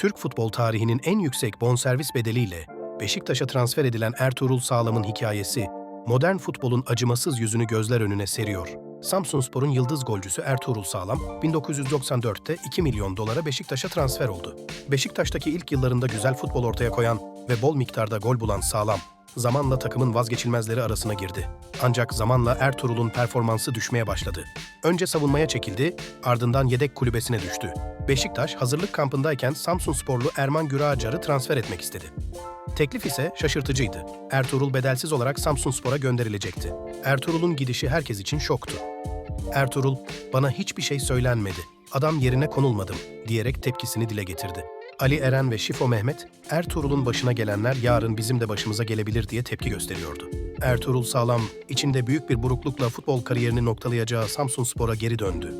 Türk futbol tarihinin en yüksek bonservis bedeliyle Beşiktaş'a transfer edilen Ertuğrul Sağlam'ın hikayesi, modern futbolun acımasız yüzünü gözler önüne seriyor. Samsunspor'un yıldız golcüsü Ertuğrul Sağlam, 1994'te 2 milyon dolara Beşiktaş'a transfer oldu. Beşiktaş'taki ilk yıllarında güzel futbol ortaya koyan ve bol miktarda gol bulan Sağlam, zamanla takımın vazgeçilmezleri arasına girdi. Ancak zamanla Ertuğrul'un performansı düşmeye başladı. Önce savunmaya çekildi, ardından yedek kulübesine düştü. Beşiktaş hazırlık kampındayken Samsunsporlu Erman Güracar'ı transfer etmek istedi. Teklif ise şaşırtıcıydı. Ertuğrul bedelsiz olarak Samsunspor'a gönderilecekti. Ertuğrul'un gidişi herkes için şoktu. Ertuğrul, bana hiçbir şey söylenmedi, adam yerine konulmadım diyerek tepkisini dile getirdi. Ali Eren ve Şifo Mehmet, Ertuğrul'un başına gelenler yarın bizim de başımıza gelebilir diye tepki gösteriyordu. Ertuğrul Sağlam, içinde büyük bir buruklukla futbol kariyerini noktalayacağı Samsunspor'a geri döndü.